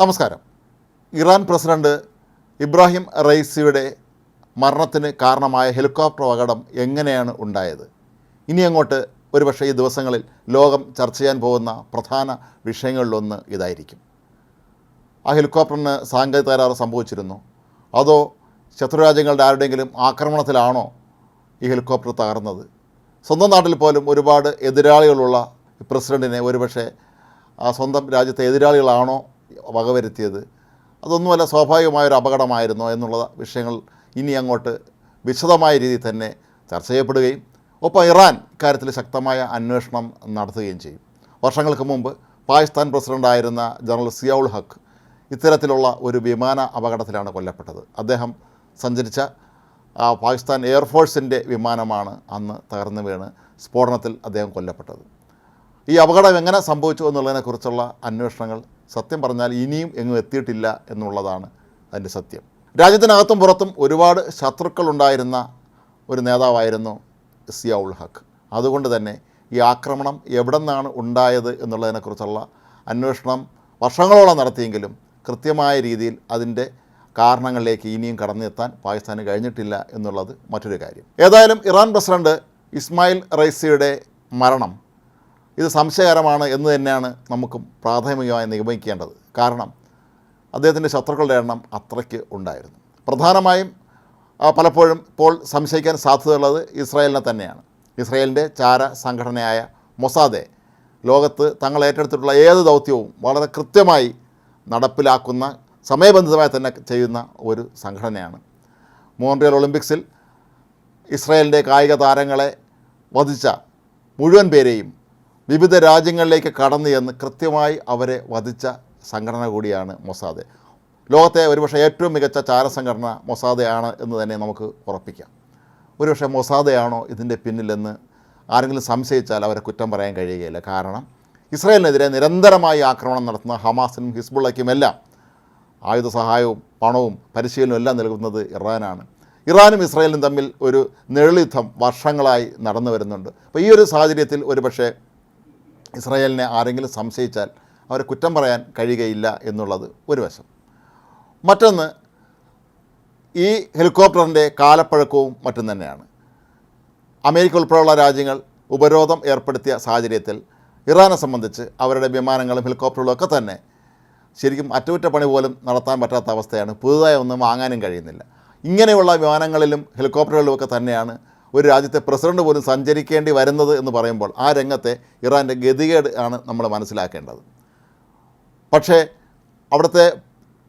നമസ്കാരം. Iran president Ibrahim റൈസിയുടെ മരണത്തിന് കാരണമായ ഹെലികോപ്റ്റർ അപകടം എങ്ങനെയാണ് ഉണ്ടായത്? ഇനി അങ്ങോട്ട് ഒരുപക്ഷെ ഈ ദിവസങ്ങളിൽ ലോകം ചർച്ച ചെയ്യാൻ പോകുന്ന പ്രധാന വിഷയങ്ങളിലൊന്ന് ഇതായിരിക്കും. ആ ഹെലികോപ്റ്ററിന് സാങ്കേതിക തകരാറ് സംഭവിച്ചിരുന്നു. അതോ ശത്രുരാജ്യങ്ങളുടെ ആരുടെയെങ്കിലും ആക്രമണത്തിലാണോ ഈ ഹെലികോപ്റ്റർ തകർന്നത്? സ്വന്തം നാട്ടിൽ പോലും ഒരുപാട് എതിരാളികളുള്ള പ്രസിഡന്റിനെ ഒരുപക്ഷെ സ്വന്തം രാജ്യത്തെ എതിരാളികളാണോ വകവരുത്തിയത്. അതൊന്നുമല്ല സ്വാഭാവികമായൊരു അപകടമായിരുന്നോ എന്നുള്ള വിഷയങ്ങൾ ഇനി അങ്ങോട്ട് വിശദമായ രീതിയിൽ തന്നെ ചർച്ച ചെയ്യപ്പെടുകയും ഒപ്പം ഇറാൻ കാര്യത്തിൽ ശക്തമായ അന്വേഷണം നടത്തുകയും ചെയ്യും. വർഷങ്ങൾക്ക് മുമ്പ് പാകിസ്ഥാൻ പ്രസിഡന്റായിരുന്ന ജനറൽ സിയാവുൾ ഹക്ക് ഇത്തരത്തിലുള്ള ഒരു വിമാന അപകടത്തിലാണ് കൊല്ലപ്പെട്ടത്. അദ്ദേഹം സഞ്ചരിച്ച പാകിസ്ഥാൻ എയർഫോഴ്സിന്റെ വിമാനമാണ് അന്ന് തകർന്നു വീണ് സ്ഫോടനത്തിൽ അദ്ദേഹം കൊല്ലപ്പെട്ടത്. ഈ അപകടം എങ്ങനെ സംഭവിച്ചു എന്നുള്ളതിനെക്കുറിച്ചുള്ള അന്വേഷണങ്ങൾ സത്യം പറഞ്ഞാൽ ഇനിയും എങ്ങും എത്തിയിട്ടില്ല എന്നുള്ളതാണ് അതിന്റെ സത്യം. രാജ്യത്തിനകത്തും പുറത്തും ഒരുപാട് ശത്രുക്കളുണ്ടായിരുന്ന ഒരു നേതാവായിരുന്നു സിയാവുൾ ഹക്ക്. അതുകൊണ്ട് തന്നെ ഈ ആക്രമണം എവിടെ നിന്നാണ് ഉണ്ടായത് എന്നുള്ളതിനെക്കുറിച്ചുള്ള അന്വേഷണം വർഷങ്ങളോളം നടത്തിയെങ്കിലും കൃത്യമായ രീതിയിൽ അതിന്റെ കാരണങ്ങളിലേക്ക് ഇനിയും കടന്നെത്താൻ പാകിസ്ഥാന് കഴിഞ്ഞിട്ടില്ല എന്നുള്ളത് മറ്റൊരു കാര്യം. ഏതായാലും ഇറാൻ പ്രസിഡന്റ് ഇസ്മായിൽ റൈസിയുടെ മരണം ഇത് സംശയകരമാണ് എന്ന് തന്നെയാണ് നമുക്കും പ്രാഥമികമായി നിഗമിക്കേണ്ടത് കാരണം അദ്ദേഹത്തിന്റെ ശത്രുക്കളുടെ എണ്ണം അത്രയ്ക്ക് ഉണ്ടായിരുന്നു. പ്രധാനമായും പലപ്പോഴും ഇപ്പോൾ സംശയിക്കാൻ സാധ്യതയുള്ളത് ഇസ്രായേലിനെ തന്നെയാണ്. ഇസ്രായേലിന്റെ ചാര സംഘടനയായ മൊസാദെ ലോകത്ത് തങ്ങൾ ഏറ്റെടുത്തിട്ടുള്ള ഏത് ദൗത്യവും വളരെ കൃത്യമായി നടപ്പിലാക്കുന്ന സമയബന്ധിതമായി തന്നെ ചെയ്യുന്ന ഒരു സംഘടനയാണ്. മോൺട്രിയൽ ഒളിമ്പിക്സിൽ ഇസ്രായേലിന്റെ കായിക താരങ്ങളെ വധിച്ച മുഴുവൻ പേരെയും വിവിധ രാജ്യങ്ങളിലേക്ക് കടന്നു എന്ന് കൃത്യമായി അവരെ വധിച്ച സംഘടന കൂടിയാണ് മൊസാദ്. ലോകത്തെ ഒരുപക്ഷെ ഏറ്റവും മികച്ച ചാരസംഘടന മൊസാദയാണ് എന്ന് തന്നെ നമുക്ക് ഉറപ്പിക്കാം. ഒരുപക്ഷെ മൊസാദയാണോ ഇതിന്റെ പിന്നിലെന്ന് ആരെങ്കിലും സംശയിച്ചാൽ അവരെ കുറ്റം പറയാൻ കഴിയുകയില്ല. കാരണം ഇസ്രായേലിനെതിരെ നിരന്തരമായി ആക്രമണം നടത്തുന്ന ഹമാസിനും ഹിസ്ബുള്ളയ്ക്കുമെല്ലാം ആയുധ സഹായവും പണവും പരിശീലനവും എല്ലാം നൽകുന്നത് ഇറാനാണ്. ഇറാനും ഇസ്രായേലും തമ്മിൽ ഒരു നെളിയുദ്ധം വർഷങ്ങളായി നടന്നു വരുന്നുണ്ട്. അപ്പോൾ ഈ ഒരു സാഹചര്യത്തിൽ ഒരുപക്ഷെ ഇസ്രായേലിനെ ആരെങ്കിലും സംശയിച്ചാൽ അവരെ കുറ്റം പറയാൻ കഴിയുകയില്ല എന്നുള്ളത് ഒരു വശം. മറ്റൊന്ന് ഈ ഹെലികോപ്റ്ററിന്റെ കാലപ്പഴക്കവും മറ്റും തന്നെയാണ്. അമേരിക്ക ഉൾപ്പെടെയുള്ള രാജ്യങ്ങൾ ഉപരോധം ഏർപ്പെടുത്തിയ സാഹചര്യത്തിൽ ഇറാനെ സംബന്ധിച്ച് അവരുടെ വിമാനങ്ങളും ഹെലികോപ്റ്ററുകളും ഒക്കെ തന്നെ ശരിക്കും അറ്റകുറ്റപ്പണി പോലും നടത്താൻ പറ്റാത്ത അവസ്ഥയാണ്. പുതുതായി ഒന്നും വാങ്ങാനും കഴിയുന്നില്ല. ഇങ്ങനെയുള്ള വിമാനങ്ങളിലും ഹെലികോപ്റ്ററുകളിലും ഒക്കെ തന്നെയാണ് ഒരു രാജ്യത്തെ പ്രസിഡന്റ് പോലും സഞ്ചരിക്കേണ്ടി വരുന്നത് എന്ന് പറയുമ്പോൾ ആ രംഗത്തെ ഇറാന്റെ ഗതികേട് ആണ് നമ്മൾ മനസ്സിലാക്കേണ്ടത്. പക്ഷേ അവിടുത്തെ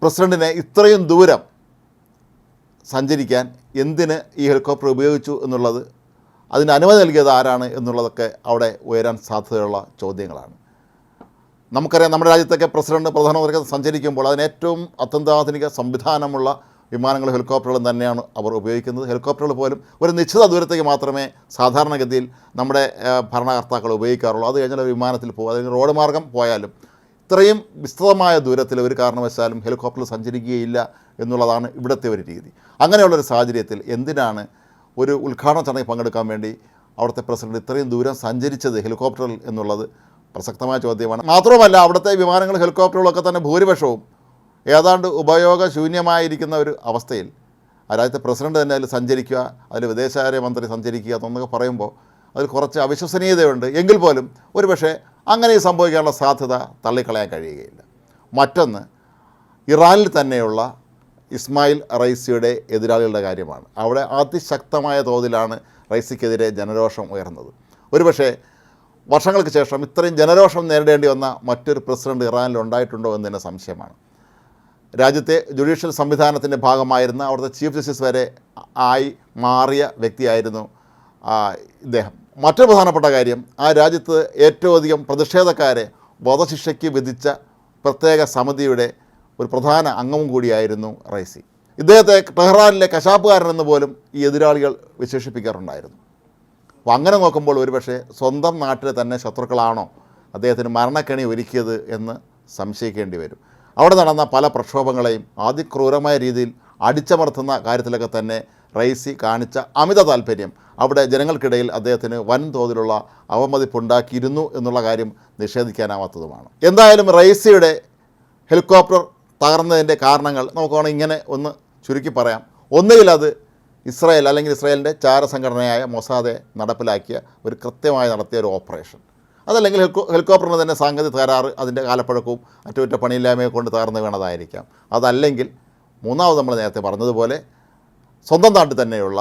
പ്രസിഡന്റിനെ ഇത്രയും ദൂരം സഞ്ചരിക്കാൻ എന്തിന് ഈ ഹെലികോപ്റ്റർ ഉപയോഗിച്ചു എന്നുള്ളത് അതിന് അനുമതി നൽകിയത് ആരാണ് എന്നുള്ളതൊക്കെ അവിടെ ഉയരാൻ സാധ്യതയുള്ള ചോദ്യങ്ങളാണ്. നമുക്കറിയാം നമ്മുടെ രാജ്യത്തൊക്കെ പ്രസിഡന്റ് പ്രധാനമന്ത്രി സഞ്ചരിക്കുമ്പോൾ അതിന് ഏറ്റവും അത്യന്താധുനിക സംവിധാനമുള്ള വിമാനങ്ങളും ഹെലികോപ്റ്ററുകളും തന്നെയാണ് അവർ ഉപയോഗിക്കുന്നത്. ഹെലികോപ്റ്ററുകൾ പോലും ഒരു നിശ്ചിത ദൂരത്തേക്ക് മാത്രമേ സാധാരണഗതിയിൽ നമ്മുടെ ഭരണകർത്താക്കൾ ഉപയോഗിക്കാറുള്ളൂ. അത് കഴിഞ്ഞാൽ ഒരു വിമാനത്തിൽ പോകും. അല്ലെങ്കിൽ റോഡ് മാർഗം പോയാലും ഇത്രയും വിസ്തൃതമായ ദൂരത്തിൽ ഒരു കാരണവശാലും ഹെലികോപ്റ്റർ സഞ്ചരിക്കുകയില്ല എന്നുള്ളതാണ് ഇവിടുത്തെ ഒരു രീതി. അങ്ങനെയുള്ളൊരു സാഹചര്യത്തിൽ എന്തിനാണ് ഒരു ഉദ്ഘാടന ചടങ്ങിൽ പങ്കെടുക്കാൻ വേണ്ടി അവിടുത്തെ പ്രസിഡന്റ് ഇത്രയും ദൂരം സഞ്ചരിച്ചത് ഹെലികോപ്റ്ററിൽ എന്നുള്ളത് പ്രസക്തമായ ചോദ്യമാണ്. മാത്രമല്ല അവിടുത്തെ വിമാനങ്ങൾ ഹെലികോപ്റ്ററുകളൊക്കെ തന്നെ ഭൂരിപക്ഷവും ഏതാണ്ട് ഉപയോഗശൂന്യമായിരിക്കുന്ന ഒരു അവസ്ഥയിൽ ആ രാജ്യത്തെ പ്രസിഡന്റ് തന്നെ അതിൽ സഞ്ചരിക്കുക അതിൽ വിദേശകാര്യമന്ത്രി സഞ്ചരിക്കുക എന്നൊക്കെ പറയുമ്പോൾ അതിൽ കുറച്ച് അവിശ്വസനീയതയുണ്ട്. എങ്കിൽ പോലും ഒരുപക്ഷെ അങ്ങനെ സംഭവിക്കാനുള്ള സാധ്യത തള്ളിക്കളയാൻ കഴിയുകയില്ല. മറ്റൊന്ന് ഇറാനിൽ തന്നെയുള്ള ഇസ്മായിൽ റൈസിയുടെ എതിരാളികളുടെ കാര്യമാണ്. അവിടെ അതിശക്തമായ തോതിലാണ് റൈസിക്കെതിരെ ജനരോഷം ഉയർന്നത്. ഒരുപക്ഷെ വർഷങ്ങൾക്ക് ശേഷം ഇത്രയും ജനരോഷം നേരിടേണ്ടി വന്ന മറ്റൊരു പ്രസിഡന്റ് ഇറാനിൽ ഉണ്ടായിട്ടുണ്ടോ എന്ന് തന്നെ സംശയമാണ്. രാജ്യത്തെ ജുഡീഷ്യൽ സംവിധാനത്തിന്റെ ഭാഗമായിരുന്ന അവിടുത്തെ ചീഫ് ജസ്റ്റിസ് വരെ ആയി മാറിയ വ്യക്തിയായിരുന്നു ഇദ്ദേഹം. മറ്റൊരു പ്രധാനപ്പെട്ട കാര്യം ആ രാജ്യത്ത് ഏറ്റവും അധികം പ്രതിഷേധക്കാരെ വധശിക്ഷയ്ക്ക് വിധിച്ച പ്രത്യേക സമിതിയുടെ ഒരു പ്രധാന അംഗവും കൂടിയായിരുന്നു റൈസി ഇദ്ദേഹത്തെ ടെഹ്റാനിലെ കശാപ്പുകാരനെന്ന് പോലും ഈ എതിരാളികൾ വിശേഷിപ്പിക്കാറുണ്ടായിരുന്നു. അപ്പോൾ അങ്ങനെ നോക്കുമ്പോൾ ഒരുപക്ഷെ സ്വന്തം നാട്ടിലെ തന്നെ ശത്രുക്കളാണോ അദ്ദേഹത്തിന് മരണക്കണി ഒരുക്കിയത് എന്ന് സംശയിക്കേണ്ടി വരും. അവിടെ നടന്ന പല പ്രക്ഷോഭങ്ങളെയും അതിക്രൂരമായ രീതിയിൽ അടിച്ചമർത്തുന്ന കാര്യത്തിലൊക്കെ തന്നെ റൈസി കാണിച്ച അമിത താല്പര്യം അവിടെ ജനങ്ങൾക്കിടയിൽ അദ്ദേഹത്തിന് വൻതോതിലുള്ള അവമതിപ്പുണ്ടാക്കിയിരുന്നു എന്നുള്ള കാര്യം നിഷേധിക്കാനാവാത്തതുമാണ്. എന്തായാലും റൈസിയുടെ ഹെലികോപ്റ്റർ തകർന്നതിന്റെ കാരണങ്ങൾ നമുക്ക് ഇങ്ങനെ ഒന്ന് ചുരുക്കി പറയാം. ഒന്നുകിൽ അത് ഇസ്രായേൽ അല്ലെങ്കിൽ ഇസ്രായേലിന്റെ ചാരസംഘടനയായ മൊസാദെ നടപ്പിലാക്കിയ ഒരു കൃത്യമായി നടത്തിയ ഒരു ഓപ്പറേഷൻ. അതല്ലെങ്കിൽ ഹെലികോ ഹെലികോപ്റ്ററിന് തന്നെ സാങ്കേതിക തകരാറ് അതിന്റെ കാലപ്പഴക്കവും അറ്റകുറ്റപ്പണിയില്ലായ്മയെ കൊണ്ട് തകർന്നു വേണതായിരിക്കാം. അതല്ലെങ്കിൽ മൂന്നാമത് നമ്മൾ നേരത്തെ പറഞ്ഞതുപോലെ സ്വന്തം നാട്ടിൽ തന്നെയുള്ള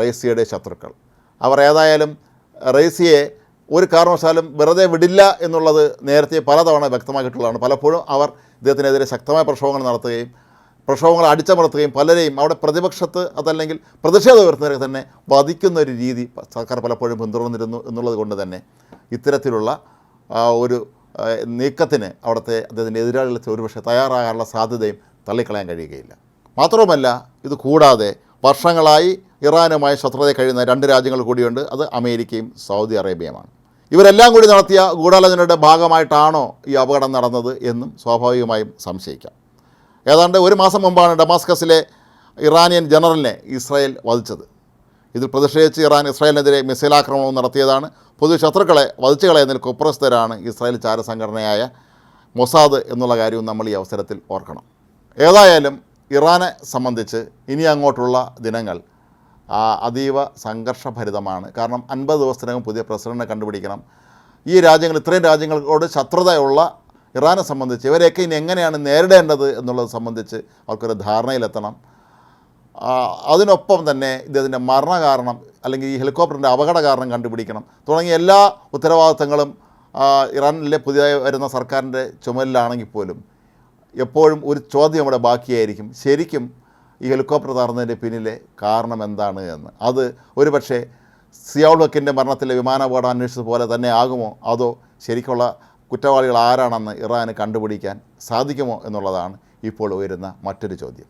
റേസിയുടെ ശത്രുക്കൾ. അവർ ഏതായാലും റേസിയെ ഒരു കാരണവശാലും വെറുതെ വിടില്ല എന്നുള്ളത് നേരത്തെ പലതവണ വ്യക്തമാക്കിയിട്ടുള്ളതാണ്. പലപ്പോഴും അവർ ഇദ്ദേഹത്തിനെതിരെ ശക്തമായ പ്രക്ഷോഭങ്ങൾ നടത്തുകയും പ്രക്ഷോഭങ്ങൾ അടിച്ചമർത്തുകയും പലരെയും അവിടെ പ്രതിപക്ഷത്ത് അതല്ലെങ്കിൽ പ്രതിഷേധം ഉയർത്തുന്നവരെ തന്നെ വധിക്കുന്ന ഒരു രീതി സർക്കാർ പലപ്പോഴും പിന്തുടർന്നിരുന്നു എന്നുള്ളത് കൊണ്ട് തന്നെ ഇത്തരത്തിലുള്ള ഒരു നീക്കത്തിന് അവിടുത്തെ അദ്ദേഹത്തിന്റെ എതിരാളികൾ ഒരുപക്ഷെ തയ്യാറാകാനുള്ള സാധ്യതയും തള്ളിക്കളയാൻ കഴിയുകയില്ല. മാത്രവുമല്ല ഇത് കൂടാതെ വർഷങ്ങളായി ഇറാനുമായി ശത്രുത കഴിയുന്ന രണ്ട് രാജ്യങ്ങൾ കൂടിയുണ്ട്. അത് അമേരിക്കയും സൗദി അറേബ്യയുമാണ്. ഇവരെല്ലാം കൂടി നടത്തിയ ഗൂഢാലോചനയുടെ ഭാഗമായിട്ടാണോ ഈ അപകടം നടന്നത് എന്നും സ്വാഭാവികമായും സംശയിക്കാം. ഏതാണ്ട് ഒരു മാസം മുമ്പാണ് ഡമാസ്കസിലെ ഇറാനിയൻ ജനറലിനെ ഇസ്രായേൽ വധിച്ചത്. ഇതിൽ പ്രതിഷേധിച്ച് ഇറാൻ ഇസ്രായേലിനെതിരെ മിസൈൽ ആക്രമണവും നടത്തിയതാണ്. പൊതു ശത്രുക്കളെ വധിച്ചു കളയുന്നതിൽ കുപ്രസ്ഥരാണ് ഇസ്രായേൽ ചാരസംഘടനയായ മൊസാദ് എന്നുള്ള കാര്യവും നമ്മൾ ഈ അവസരത്തിൽ ഓർക്കണം. ഏതായാലും ഇറാനെ സംബന്ധിച്ച് ഇനി അങ്ങോട്ടുള്ള ദിനങ്ങൾ അതീവ സംഘർഷഭരിതമാണ്. കാരണം അൻപത് ദിവസത്തിനകം പുതിയ പ്രസിഡന്റിനെ കണ്ടുപിടിക്കണം. ഈ രാജ്യങ്ങൾ ഇത്രയും രാജ്യങ്ങളോട് ശത്രുതയുള്ള ഇറാനെ സംബന്ധിച്ച് ഇവരെയൊക്കെ ഇനി എങ്ങനെയാണ് നേരിടേണ്ടത് എന്നുള്ളത് സംബന്ധിച്ച് അവർക്കൊരു ധാരണയിലെത്തണം. അതിനൊപ്പം തന്നെ ഇദ്ദേഹത്തിന്റെ മരണകാരണം അല്ലെങ്കിൽ ഈ ഹെലികോപ്റ്ററിന്റെ അപകട കാരണം കണ്ടുപിടിക്കണം. തുടങ്ങിയ എല്ലാ ഉത്തരവാദിത്തങ്ങളും ഇറാനിലെ പുതിയതായി വരുന്ന സർക്കാരിന്റെ ചുമലിലാണെങ്കിൽ പോലും എപ്പോഴും ഒരു ചോദ്യം അവിടെ ബാക്കിയായിരിക്കും. ശരിക്കും ഈ ഹെലികോപ്റ്റർ തകർന്നതിന്റെ പിന്നിലെ കാരണം എന്താണ് എന്ന്. അത് ഒരുപക്ഷെ സിയാൾ വക്കിന്റെ മരണത്തിലെ വിമാനാപകടം അന്വേഷിച്ചത് പോലെ തന്നെ ആകുമോ? അതോ ശരിക്കുള്ള കുറ്റവാളികൾ ആരാണെന്ന് ഇറാന് കണ്ടുപിടിക്കാൻ സാധിക്കുമോ എന്നുള്ളതാണ് ഇപ്പോൾ ഉയരുന്ന മറ്റൊരു ചോദ്യം.